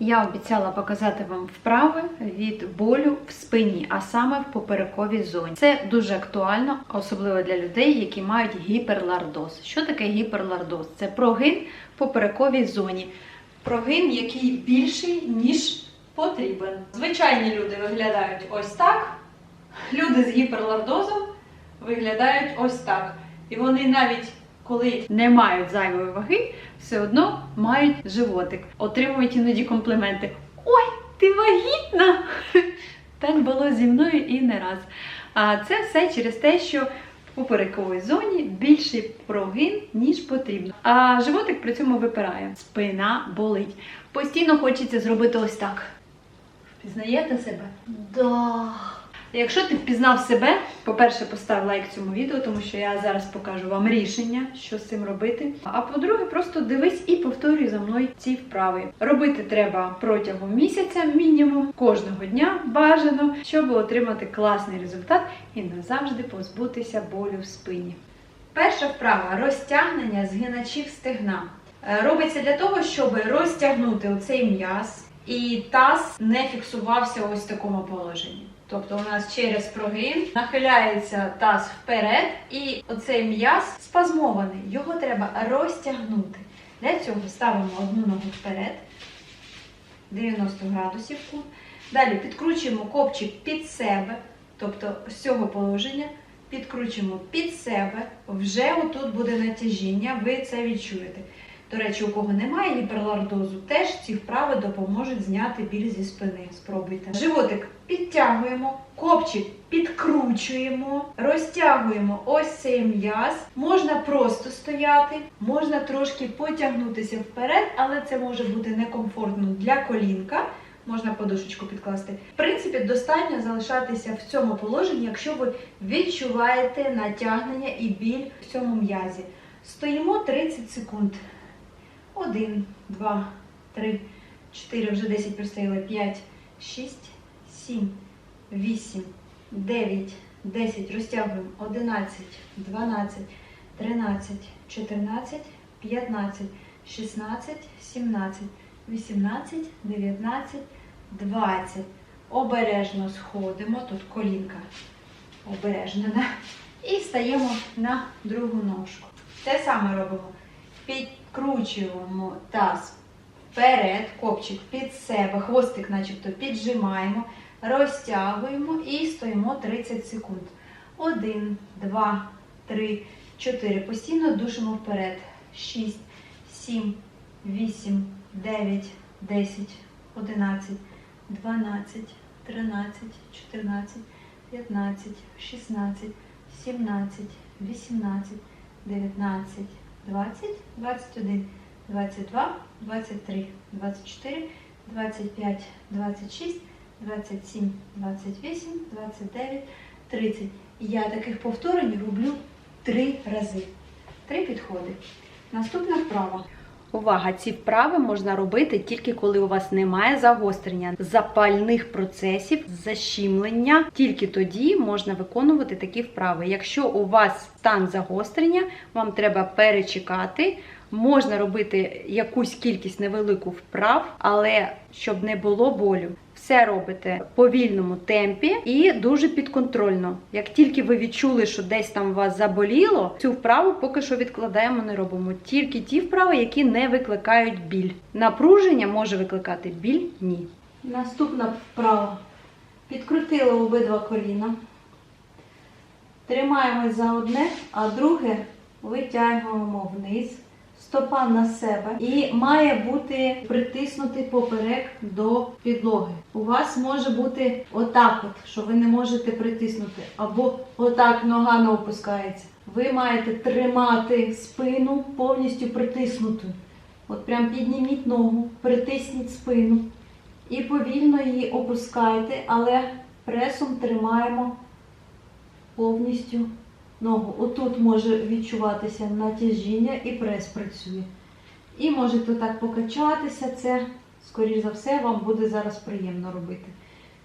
Я обіцяла показати вам вправи від болю в спині, а саме в поперековій зоні. Це дуже актуально, особливо для людей, які мають гіперлардоз. Що таке гіперлардоз? Це прогин в поперековій зоні. Прогин, який більший, ніж потрібен. Звичайні люди виглядають ось так. Люди з гіперлардозом виглядають ось так. І вони навіть коли не мають зайвої ваги, все одно мають животик. Отримують іноді компліменти. Ой, ти вагітна! Так було зі мною і не раз. А це все через те, що в поперековій зоні більший прогин, ніж потрібно. А животик при цьому випирає. Спина болить. Постійно хочеться зробити ось так. Впізнаєте себе? Да. Якщо ти впізнав себе, по-перше, постав лайк цьому відео, тому що я зараз покажу вам рішення, що з цим робити. А по-друге, просто дивись і повторюй за мною ці вправи. Робити треба протягом місяця, мінімум, кожного дня бажано, щоб отримати класний результат і назавжди позбутися болю в спині. Перша вправа розтягнення згиначів стегна. Е, Робиться для того, щоб розтягнути оцей м'яз і таз не фіксувався ось в такому положенні. Тобто у нас через прогин нахиляється таз вперед, і оцей м'яз спазмований. Його треба розтягнути. Для цього ставимо одну ногу вперед, 90 градусів кут. Далі підкручуємо копчик під себе, тобто з цього положення підкручуємо під себе. Вже отут буде натяжіння, ви це відчуєте. До речі, у кого немає гіперлардозу, теж ці вправи допоможуть зняти біль зі спини. Спробуйте. Животик підтягуємо, копчик підкручуємо, розтягуємо ось цей м'яз. Можна просто стояти, можна трошки потягнутися вперед, але це може бути некомфортно для колінка. Можна подушечку підкласти. В принципі, достатньо залишатися в цьому положенні, якщо ви відчуваєте натягнення і біль в цьому м'язі. Стоїмо 30 секунд. Один, два, три, чотири, вже 10 простояли, 5, 6, 7, 8, 9, 10, розтягуємо, 11, 12, 13, 14, 15, 16, 17, 18, 19, 20. Обережно сходимо, тут колінка обережно, і стаємо на другу ножку. Те саме робимо. Підкручуємо таз вперед, копчик під себе, хвостик начебто піджимаємо, розтягуємо і стоїмо 30 секунд. Один, два, три, чотири. Постійно душимо вперед. Шість, сім, вісім, дев'ять, десять, одинадцять, дванадцять, тринадцять, чотирнадцять, п'ятнадцять, шістнадцять, сімнадцять, вісімнадцять, дев'ятнадцять. 20, 21, 22, 23, 24, 25, 26, 27, 28, 29, 30. Я таких повторень роблю три рази. Три підходи. Наступна вправа. Увага! Ці вправи можна робити тільки коли у вас немає загострення запальних процесів, защімлення. Тільки тоді можна виконувати такі вправи. Якщо у вас стан загострення, вам треба перечекати. Можна робити якусь кількість невелику вправ, але щоб не було болю. Все робите в повільному темпі і дуже підконтрольно. Як тільки ви відчули, що десь там вас заболіло, цю вправу поки що відкладаємо, не робимо. Тільки ті вправи, які не викликають біль. Напруження може викликати біль? Ні. Наступна вправа. Підкрутили обидва коліна. Тримаємось за одне, а друге витягуємо вниз. Стопа на себе і має бути притиснутий поперек до підлоги. У вас може бути отак, от, що ви не можете притиснути, або отак нога не опускається. Ви маєте тримати спину повністю притиснутою. От прям підніміть ногу, притисніть спину і повільно її опускайте, але пресом тримаємо повністю ногу. Отут може відчуватися натяжіння і прес працює. І можете так покачатися. Це, скоріш за все, вам буде зараз приємно робити.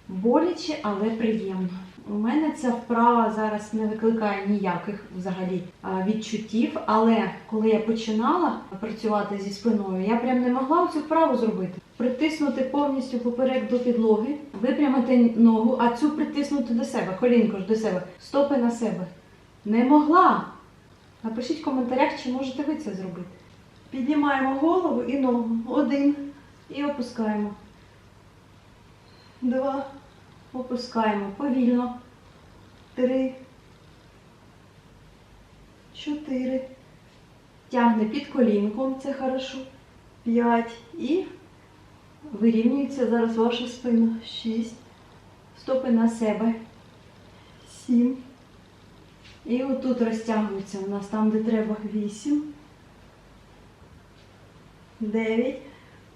Боляче, але приємно. У мене ця вправа зараз не викликає ніяких взагалі відчуттів, але коли я починала працювати зі спиною, я прям не могла цю вправу зробити. притиснути повністю поперек до підлоги, випрямити ногу, а цю притиснути до себе, колінко ж до себе, стопи на себе. Не могла. Напишіть в коментарях, чи можете ви це зробити. Піднімаємо голову і ногу. Один. І опускаємо. Два. Опускаємо повільно. Три. Чотири. Тягне під колінком, це хорошо. П'ять. І вирівнюється зараз ваша спина. Шість. Стопи на себе. Сім. І отут розтягується у нас там, де треба. Вісім. Дев'ять.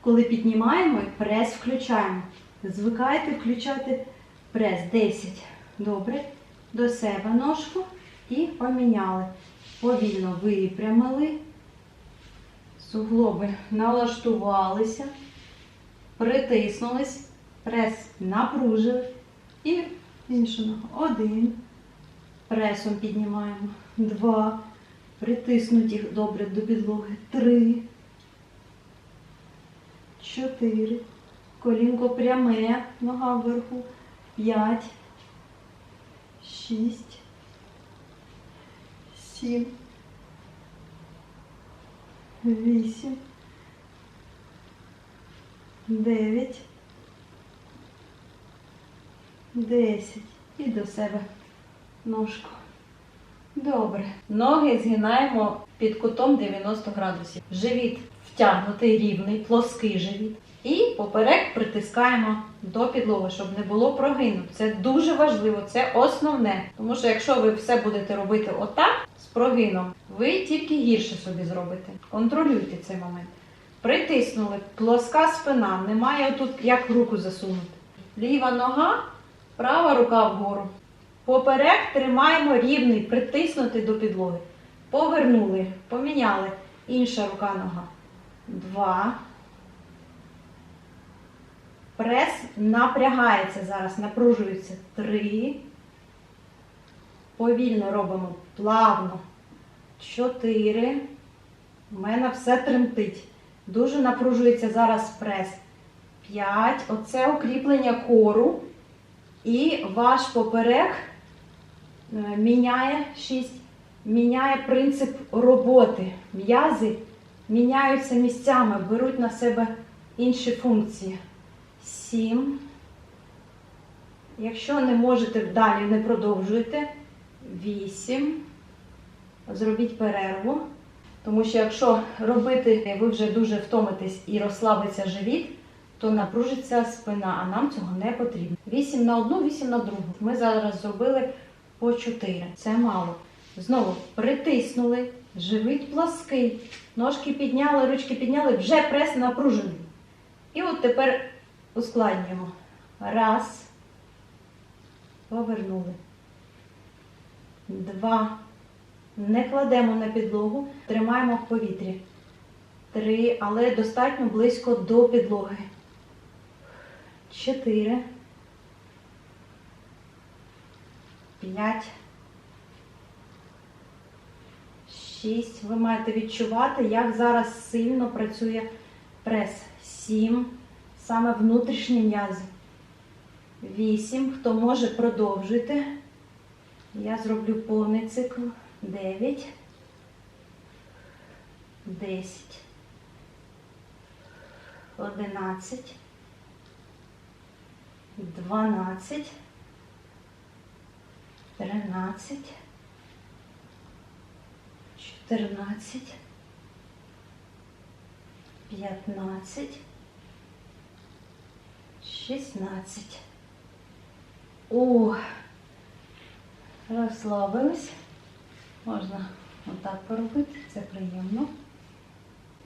Коли піднімаємо, прес включаємо. Звикайте включати прес. 10. Добре. До себе ножку і поміняли. Повільно випрямили. Суглоби налаштувалися, притиснулись, прес напружили. І іншу ногу. Один. Пресом піднімаємо. Два. Притиснуті добре до підлоги. Три. Чотири. Колінко пряме, нога вверху. П'ять. Шість. Сім. Вісім. Дев'ять. Десять. І до себе ножку. Добре. Ноги згинаємо під кутом 90 градусів. Живіт втягнутий, рівний, плоский живіт. І поперек притискаємо до підлоги, щоб не було прогину. Це дуже важливо, це основне. Тому що якщо ви все будете робити отак з прогином, ви тільки гірше собі зробите. Контролюйте цей момент. Притиснули, плоска спина, немає отут як руку засунути. Ліва нога, права рука вгору. Поперек тримаємо рівний, притиснути до підлоги. Повернули, поміняли. Інша рука нога. Два. Прес напрягається зараз, напружується. Три. Повільно робимо плавно. Чотири. У мене все тремтить. Дуже напружується зараз прес. П'ять. Оце укріплення кору. І ваш поперек міняє 6, міняє принцип роботи. М'язи міняються місцями, беруть на себе інші функції. 7. Якщо не можете далі, не продовжуйте. 8. Зробіть перерву. Тому що якщо робити, ви вже дуже втомитесь і розслабиться живіт, то напружиться спина, а нам цього не потрібно. 8 на одну, 8 на другу. Ми зараз зробили по 4. Це мало. Знову притиснули, живіт плаский, ножки підняли, ручки підняли, вже прес напружений. І от тепер ускладнюємо. Раз. Повернули. Два. Не кладемо на підлогу, тримаємо в повітрі. Три, але достатньо близько до підлоги. Чотири. П'ять. Шість. Ви маєте відчувати, як зараз сильно працює прес. Сім. Саме внутрішні м'язи. Вісім. Хто може, продовжуйте. Я зроблю повний цикл. Дев'ять. Десять. Одинадцять. Дванадцять. Тринадцять. Чотирнадцять. П'ятнадцять. Шістнадцять. О, розслабились. Можна отак поробити, це приємно.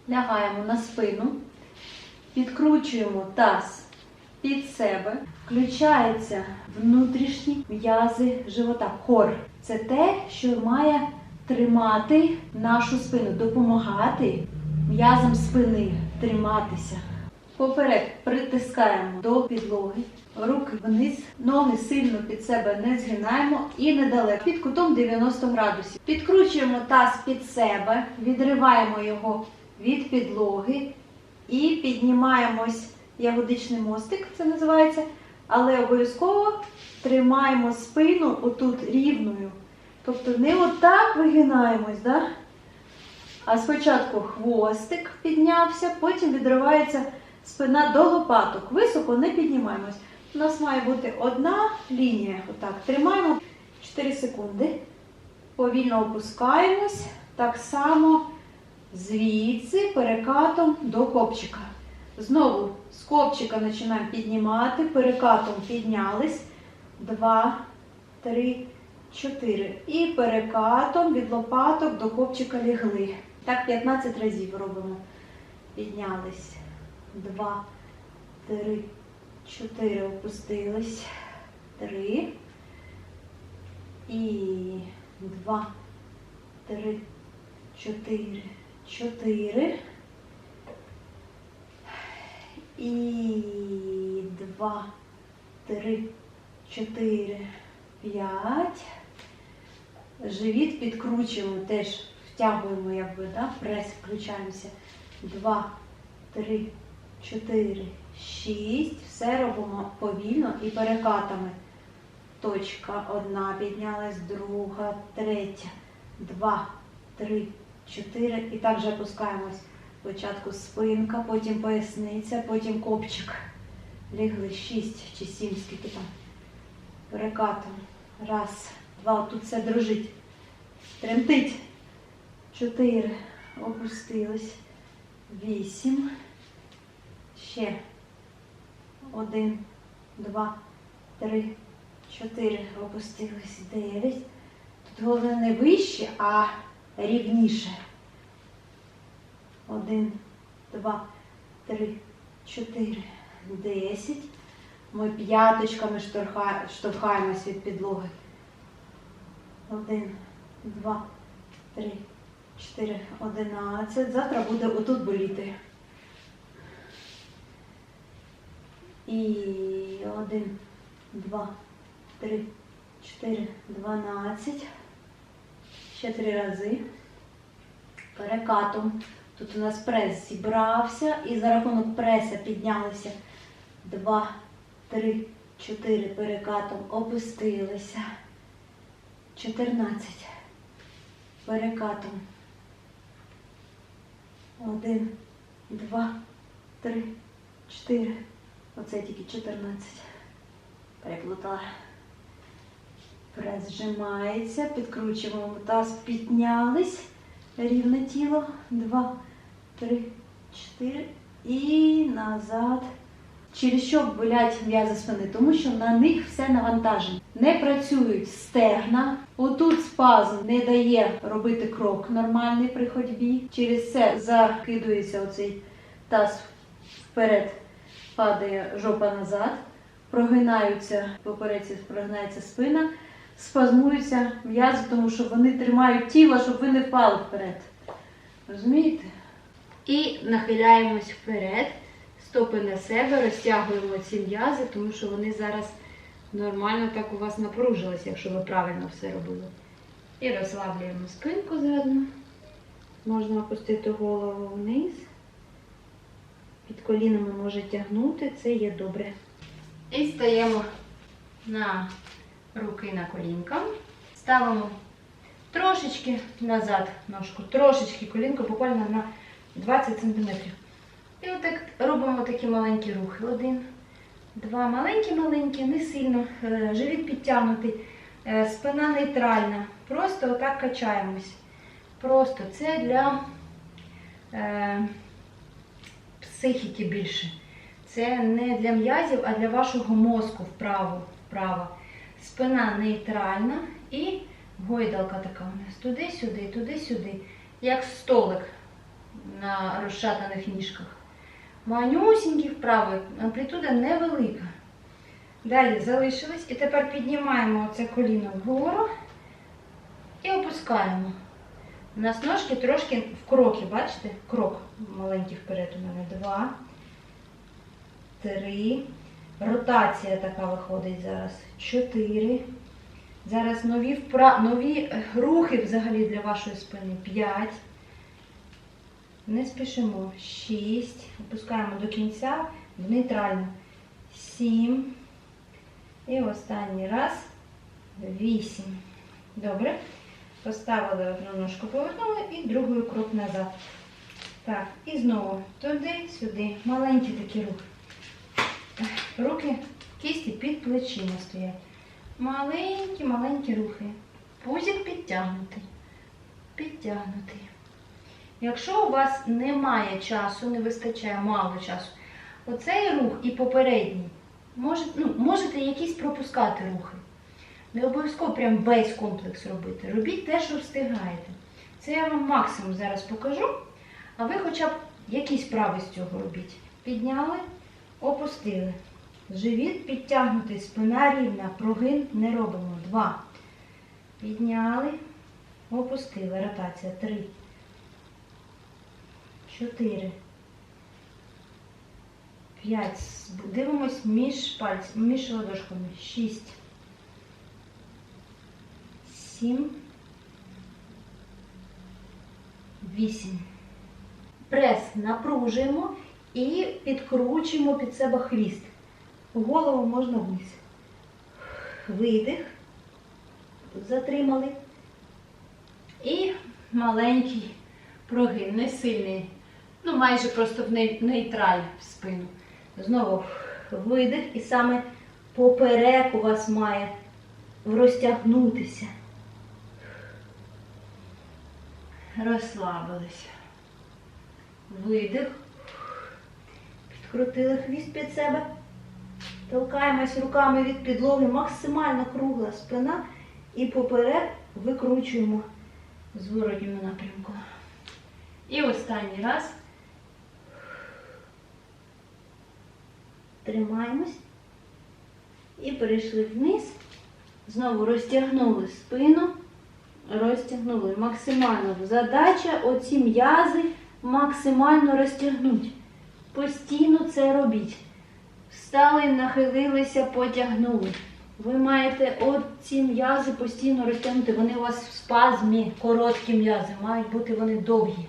Лягаємо на спину, підкручуємо таз під себе, включаються внутрішні м'язи живота. Кор це те, що має тримати нашу спину, допомагати м'язам спини триматися. Поперек притискаємо до підлоги, руки вниз, ноги сильно під себе не згинаємо і недалеко. Під кутом 90 градусів. Підкручуємо таз під себе, відриваємо його від підлоги і піднімаємось ягодичний мостик, це називається. Але обов'язково тримаємо спину отут рівною. Тобто не отак вигинаємось, да? а спочатку хвостик піднявся, потім відривається спина до лопаток. Високо не піднімаємось. У нас має бути одна лінія. Отак. Тримаємо 4 секунди. Повільно опускаємось. Так само звідси перекатом до копчика. Знову з копчика починаємо піднімати, перекатом піднялись. Два, три, чотири. І перекатом від лопаток до копчика лягли. Так 15 разів робимо. Піднялись. Два, три, чотири. Опустились. Три. І два, три, чотири, чотири. І два, три, чотири, п'ять. Живіт підкручуємо, теж втягуємо, якби, да? прес включаємося. Два, три, чотири, шість. Все робимо повільно і перекатами. Точка одна піднялась, друга, третя, два, три, чотири. І так же опускаємось. Спочатку спинка, потім поясниця, потім копчик. Лігли шість чи сім, скільки там. Перекатом. Раз, два, тут все дрожить. Тремтить. Чотири. Опустились. Вісім. Ще. Один, два, три, чотири. Опустились. Дев'ять. Тут головне не вище, а рівніше. Один, два, три, чотири, десять. Ми п'яточками штовхаємось від підлоги. Один, два, три, чотири, одинадцять. Завтра буде отут боліти. І один, два, три, чотири, дванадцять. Ще три рази. Перекатом. Тут у нас прес зібрався і за рахунок преса піднялися. Два, три, чотири перекатом опустилися. Чотирнадцять. Перекатом. Один, два, три, чотири. Оце тільки чотирнадцять. Переплутала. Прес зжимається, підкручуємо таз, піднялись. Рівне тіло. Два, три, чотири. І назад. Через що болять м'язи спини? Тому що на них все навантажено. Не працюють стегна. Отут спазм не дає робити крок нормальний при ходьбі. Через це закидується оцей таз вперед, падає жопа назад, прогинаються попереці, прогинається спина, спазмуються м'язи, тому що вони тримають тіло, щоб ви не впали вперед. Розумієте? І нахиляємось вперед, стопи на себе, розтягуємо ці м'язи, тому що вони зараз нормально так у вас напружилися, якщо ви правильно все робили. І розслаблюємо спинку заодно. Можна опустити голову вниз. Під колінами може тягнути, це є добре. І стаємо на руки на колінка. Ставимо трошечки назад ножку, трошечки колінко, буквально на 20 см. І отак робимо такі маленькі рухи. Один, два маленькі-маленькі, не сильно. Е, Живіт підтягнутий, е, спина нейтральна. Просто отак качаємось. Просто це для е, психіки більше. Це не для м'язів, а для вашого мозку вправо. вправо. Спина нейтральна і гойдалка така у нас. Туди-сюди, туди-сюди. Як столик на розшатаних ніжках. Манюсінькі вправи, амплітуда невелика. Далі залишились. І тепер піднімаємо це коліно вгору і опускаємо. У нас ножки трошки в кроки, бачите? Крок маленький вперед у мене. Два, три. Ротація така виходить зараз. Чотири. Зараз нові, впра... нові е, рухи взагалі для вашої спини. П'ять. Не спішимо. Шість. Опускаємо до кінця. в нейтральну. Сім. І останній раз. Вісім. Добре. Поставили одну ножку, повернули і другою крок назад. Так, і знову туди, сюди. Маленькі такі рухи. Руки, кисті під плечима стоять. Маленькі, маленькі рухи. Пузик підтягнутий. Підтягнутий. Якщо у вас немає часу, не вистачає мало часу, оцей рух і попередній, може, ну, можете якісь пропускати рухи. Не обов'язково прям весь комплекс робити. Робіть те, що встигаєте. Це я вам максимум зараз покажу, а ви хоча б якісь прави з цього робіть. Підняли, опустили. Живіт підтягнутий, спина рівна, прогин не робимо. Два. Підняли, опустили. Ротація. Три. Чотири. П'ять. Дивимось між пальцями, між ладошками. Шість. Сім. Вісім. Прес напружуємо і підкручуємо під себе хвіст. Голову можна вниз. Видих. Затримали. І маленький прогин, не сильний. Ну, майже просто в нейтраль в спину. Знову видих, і саме поперек у вас має розтягнутися. Розслабились. Видих. Підкрутили хвіст під себе. Толкаємось руками від підлоги, максимально кругла спина і поперек викручуємо в зворотньому напрямку. І останній раз. Тримаємось. І перейшли вниз. Знову розтягнули спину, розтягнули максимально. Задача оці м'язи максимально розтягнути. Постійно це робіть. Встали, нахилилися, потягнули. Ви маєте оці м'язи постійно розтягнути. Вони у вас в спазмі, короткі м'язи, мають бути вони довгі.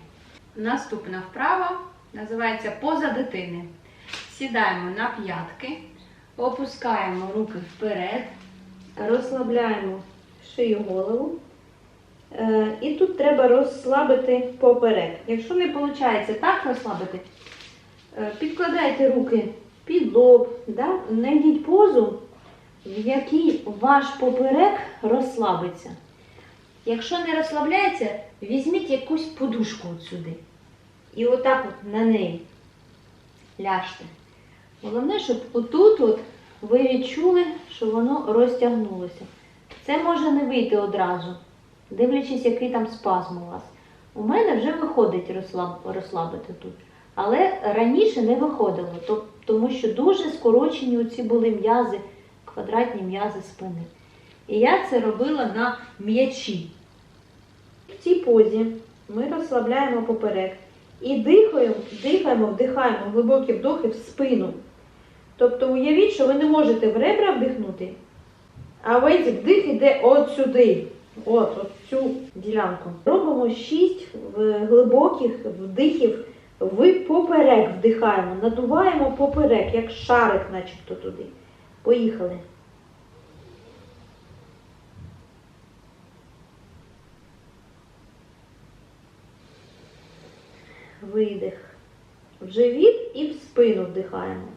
Наступна вправа називається поза дитини. Сідаємо на п'ятки, опускаємо руки вперед, розслабляємо шию голову. Е, І тут треба розслабити поперек. Якщо не виходить так розслабити, е, підкладайте руки під лоб, да? знайдіть позу, в якій ваш поперек розслабиться. Якщо не розслабляється, візьміть якусь подушку от сюди. І отак от на неї ляжте. Головне, щоб отут от ви відчули, що воно розтягнулося. Це може не вийти одразу, дивлячись, який там спазм у вас. У мене вже виходить розслабити тут. Але раніше не виходило, тому що дуже скорочені оці були м'язи, квадратні м'язи спини. І я це робила на м'ячі. В цій позі ми розслабляємо поперек і дихаємо, дихаємо, вдихаємо глибокі вдохи в спину. Тобто уявіть, що ви не можете в ребра вдихнути, а весь вдих іде от сюди, от, от цю ділянку. Робимо 6 глибоких вдихів в поперек вдихаємо, надуваємо поперек, як шарик, начебто туди. Поїхали. Видих. В живіт і в спину вдихаємо.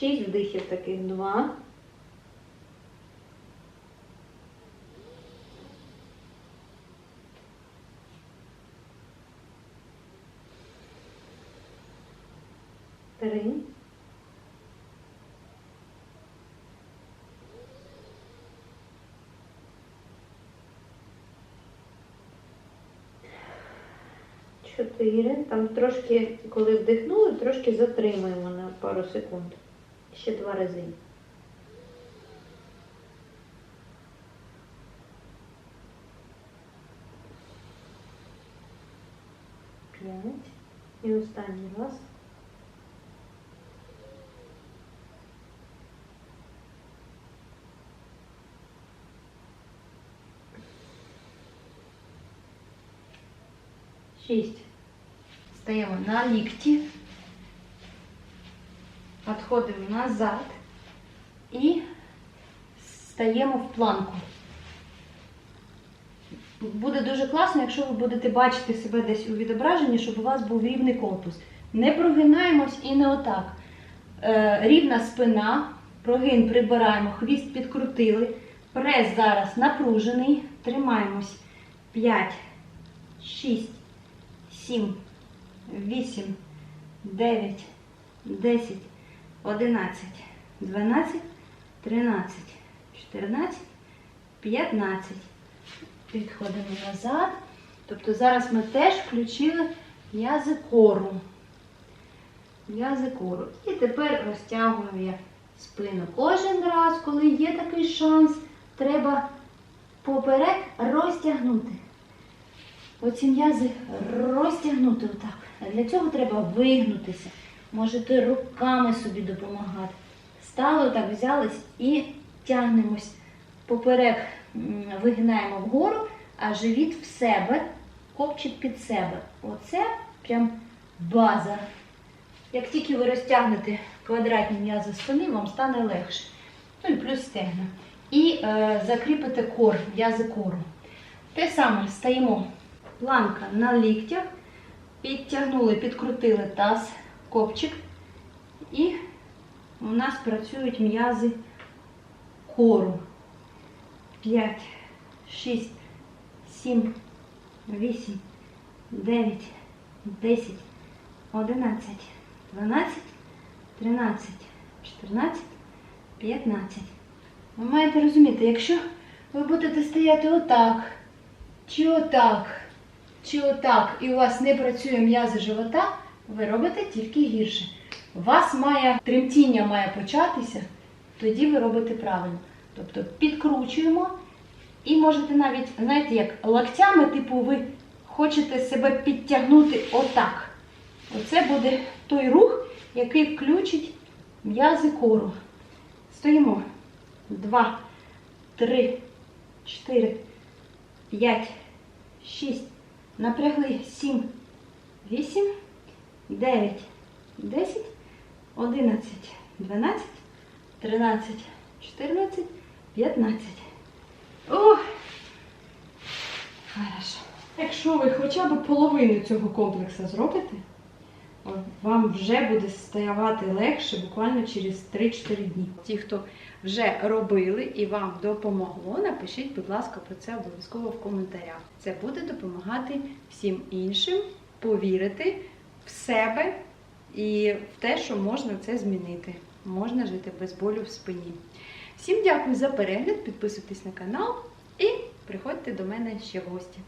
Шість вдихів таких. Два. Три. Чотири. Там трошки, коли вдихнули, трошки затримуємо на пару секунд. ще два рази. П'ять. І останній раз. Шість. Стаємо на лікті. Відходимо назад і стаємо в планку. Буде дуже класно, якщо ви будете бачити себе десь у відображенні, щоб у вас був рівний корпус. Не прогинаємось і не отак. Е, рівна спина, прогин прибираємо, хвіст підкрутили. Прес зараз напружений. Тримаємось 5, 6, 7, 8, 9, 10, 11, 12, 13, 14, 15. Підходимо назад. Тобто зараз ми теж включили м'язи кору. М'язи кору. І тепер розтягуємо я спину. Кожен раз, коли є такий шанс, треба поперек розтягнути. Оці м'язи розтягнути отак. А для цього треба вигнутися. Можете руками собі допомагати. Стали отак, взялись і тягнемось поперек, вигинаємо вгору, а живіт в себе, копчик під себе. Оце прям база. Як тільки ви розтягнете квадратні м'язи спини, вам стане легше. Ну і плюс стегна. І е, закріпите кор, м'язи кору. Те саме стаємо планка на ліктях, підтягнули, підкрутили таз, копчик. І у нас працюють м'язи кору. 5, 6, 7, 8, 9, 10, 11, 12, 13, 14, 15. Ви маєте розуміти, якщо ви будете стояти отак, чи отак, чи отак, і у вас не працює м'язи живота, ви робите тільки гірше. Вас має тремтіння має початися, тоді ви робите правильно. Тобто підкручуємо і можете навіть, знаєте, як локтями, типу, ви хочете себе підтягнути отак. Оце буде той рух, який включить м'язи кору. Стоїмо. Два, три, чотири, п'ять, шість. Напрягли сім, вісім, дев'ять, десять, одинадцять, дванадцять, тринадцять, чотирнадцять, п'ятнадцять. Ох! Хорошо. Якщо ви хоча б половину цього комплексу зробите, вам вже буде ставати легше буквально через 3-4 дні. Ті, хто вже робили і вам допомогло, напишіть, будь ласка, про це обов'язково в коментарях. Це буде допомагати всім іншим повірити в себе і в те, що можна це змінити. Можна жити без болю в спині. Всім дякую за перегляд, підписуйтесь на канал і приходьте до мене ще в гості.